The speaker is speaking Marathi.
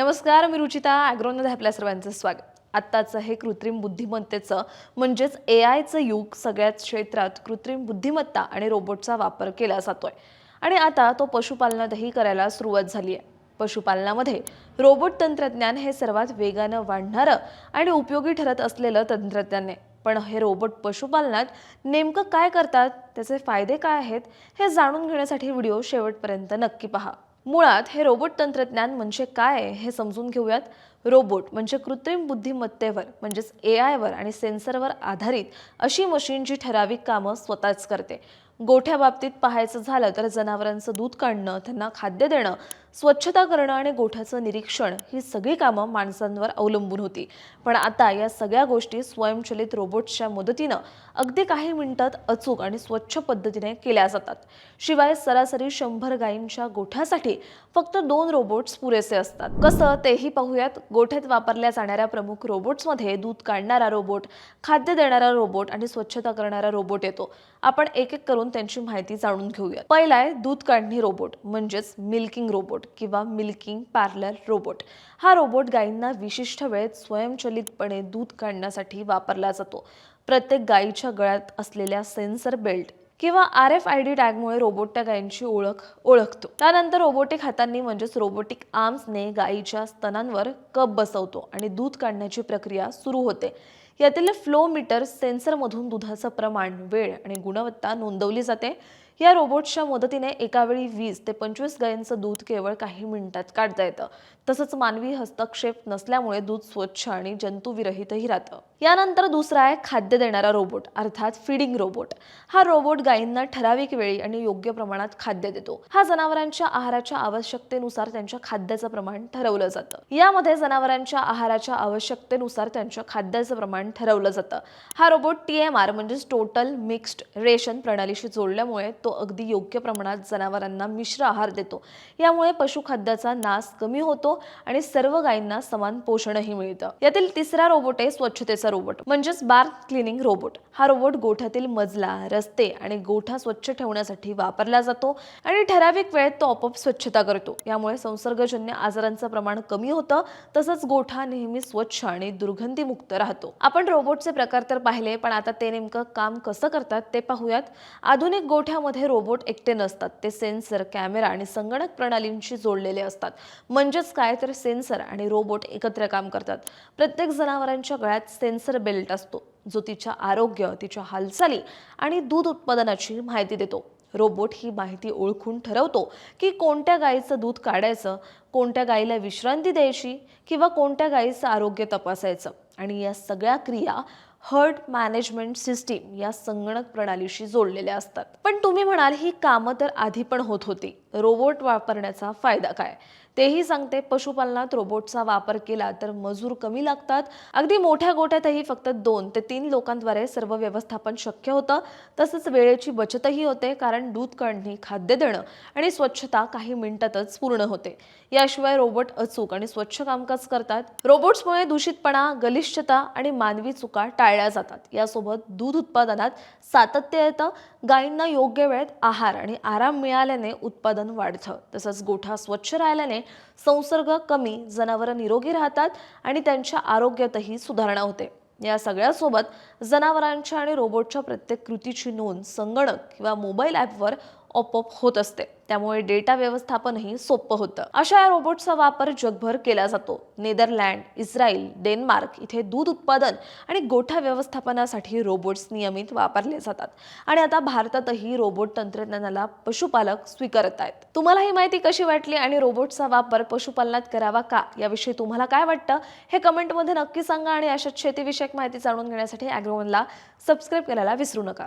नमस्कार मी रुचिता ॲग्रोनमध्ये आपल्या सर्वांचं स्वागत. आत्ताचं हे कृत्रिम बुद्धिमत्तेचं म्हणजेच ए आयचं युग सगळ्याच क्षेत्रात कृत्रिम बुद्धिमत्ता आणि रोबोटचा वापर केला जातोय. आणि आता तो पशुपालनातही करायला सुरुवात झाली आहे. पशुपालनामध्ये रोबोट तंत्रज्ञान हे सर्वात वेगानं वाढणारं आणि उपयोगी ठरत असलेलं तंत्रज्ञान आहे. पण हे रोबोट पशुपालनात नेमकं काय करतात त्याचे फायदे काय आहेत हे जाणून घेण्यासाठी व्हिडिओ शेवटपर्यंत नक्की पहा. मुळात हे रोबोट तंत्रज्ञान म्हणजे काय हे समजून घेऊयात. रोबोट म्हणजे कृत्रिम बुद्धिमत्तेवर म्हणजेच ए आयवर आणि सेन्सरवर आधारित अशी मशीन जी ठराविक कामं स्वतःच करते. गोठ्या बाबतीत पाहायचं झालं तर जनावरांचं दूध काढणं त्यांना खाद्य देणं स्वच्छता करणं आणि गोठ्याचं निरीक्षण ही सगळी कामं माणसांवर अवलंबून होती. पण आता या सगळ्या गोष्टी स्वयंचलित रोबोट्सच्या मदतीनं अगदी काही मिनिटात अचूक आणि स्वच्छ पद्धतीने केल्या जातात. शिवाय सरासरी शंभर गायींच्या गोठ्यासाठी फक्त दोन रोबोट्स पुरेसे असतात. कसं तेही पाहूयात. गोठ्यात वापरल्या जाणाऱ्या प्रमुख रोबोट्समध्ये दूध काढणारा रोबोट खाद्य देणारा रोबोट आणि स्वच्छता करणारा रोबोट येतो. आपण एक एक करून त्यांची माहिती जाणून घेऊया पहिला आहे दूध काढणी रोबोट म्हणजेच मिल्किंग रोबोट किंवा मिल्किंग पार्लर रोबोट. हा रोबोट गायींना विशिष्ट वेळेत स्वयंचलितपणे दूध काढण्यासाठी वापरला जातो. प्रत्येक गायीच्या गळ्यात असलेल्या सेन्सर बेल्ट किंवा आर एफ आय डी टॅगमुळे रोबोट त्या गायींची ओळख ओळखतो. त्यानंतर रोबोटिक हातांनी म्हणजेच रोबोटिक आर्म्सने गायीच्या स्तनांवर कप बसवतो आणि दूध काढण्याची प्रक्रिया सुरू होते. यातील फ्लो मीटर सेन्सरमधून दुधाचं प्रमाण वेळ आणि गुणवत्ता नोंदवली जाते. या रोबोट्सच्या मदतीने एकावेळी वीस ते पंचवीस गायींचं दूध केवळ काही मिनिटात काढता येतं. तसंच मानवी हस्तक्षेप नसल्यामुळे दूध स्वच्छ आणि जंतुविरहितही राहतं. यानंतर दुसरा आहे खाद्य देणारा रोबोट अर्थात फीडिंग रोबोट हा रोबोट गायींना ठराविक वेळी आणि योग्य प्रमाणात खाद्य देतो. हा जनावरांच्या आहाराच्या आवश्यकतेनुसार त्यांच्या खाद्याचं प्रमाण ठरवलं जातं. यामध्ये जनावरांच्या आहाराच्या आवश्यकतेनुसार त्यांच्या खाद्याचं प्रमाण ठरवलं जातं. हा रोबोट टी एम आर म्हणजेच टोटल मिक्स्ड रेशन प्रणालीशी जोडल्यामुळे तो अगदी योग्य प्रमाणात जनावरांना मिश्र आहार देतो. यामुळे पशुखाद्याचा नाश कमी होतो आणि सर्व गायींना समान पोषणही मिळतं. यातील तिसरा रोबोट आहे स्वच्छतेचा रोबोट म्हणजेच बार क्लिनिंग रोबोट हा रोबोट गोठ्यातील मजला रस्ते आणि गोठा स्वच्छ ठेवण्यासाठी वापरला जातो आणि ठराविक वेळेत तो आपोआप स्वच्छता करतो. यामुळे संसर्गजन्य आजारांचं प्रमाण कमी होतं तसंच गोठा नेहमी स्वच्छ आणि दुर्गंधीमुक्त राहतो. आपण रोबोटचे प्रकार तर पाहिले पण आता ते नेमकं काम कसं करतात ते पाहूयात. आधुनिक गोठ्यामध्ये रोबोट एकटे नसतात. ते सेन्सर कॅमेरा आणि संगणक प्रणालींशी जोडलेले असतात. म्हणजेच काय तर सेन्सर आणि रोबोट एकत्र काम करतात. प्रत्येक जनावरांच्या गळ्यात सेन्सर बेल्ट असतो. जो तिच्या आरोग्य तिच्या हालचाली आणि दूध उत्पादनाची माहिती देतो. रोबोट ही माहिती ओळखून ठरवतो की कोणत्या गायीचं दूध काढायचं कोणत्या गायीला विश्रांती द्यायची किंवा कोणत्या गायीचं आरोग्य तपासायचं. आणि या सगळ्या क्रिया हर्ट मॅनेजमेंट सिस्टीम या संगणक प्रणालीशी जोडलेल्या असतात. पण तुम्ही म्हणाल ही कामं तर आधी पण होत होती. रोबोट वापरण्याचा फायदा काय? तेही सांगते पशुपालनात रोबोटचा वापर केला तर मजूर कमी लागतात. अगदी मोठ्या गोठ्यातही फक्त दोन ते तीन लोकांद्वारे सर्व व्यवस्थापन शक्य होतं. तसंच वेळेची बचतही होते कारण दूध काढणे खाद्य देणं आणि स्वच्छता काही मिनिटातच पूर्ण होते. याशिवाय रोबोट अचूक आणि स्वच्छ कामकाज करतात. रोबोट्समुळे दूषितपणा गलिष्ठता आणि मानवी चुका पाळल्या जातात. यासोबत दूध उत्पादनात सातत्य येतं गायींना योग्य वेळेत आहार आणि आराम मिळाल्याने उत्पादन वाढतं. तसंच गोठा स्वच्छ राहिल्याने संसर्ग कमी जनावरं निरोगी राहतात आणि त्यांच्या आरोग्यातही सुधारणा होते. या सगळ्यासोबत जनावरांच्या आणि रोबोटच्या प्रत्येक कृतीची नोंद संगणक किंवा मोबाईल ॲपवर ऑपअप होत असते. त्यामुळे डेटा व्यवस्थापनही सोपं होतं. अशा या रोबोटचा वापर जगभर केला जातो. नेदरलँड इस्रायल डेन्मार्क इथे दूध उत्पादन आणि गोठा व्यवस्थापनासाठी रोबोट्स नियमित वापरले जातात. आणि आता भारतातही रोबोट तंत्रज्ञानाला पशुपालक स्वीकारत आहेत. तुम्हाला ही माहिती कशी वाटली आणि रोबोटचा वापर पशुपालनात करावा का? याविषयी तुम्हाला काय वाटतं? हे कमेंटमध्ये नक्की सांगा आणि अशाच शेतीविषयक माहिती जाणून घेण्यासाठी ॲग्रोवनला सबस्क्राईब करायला विसरू नका.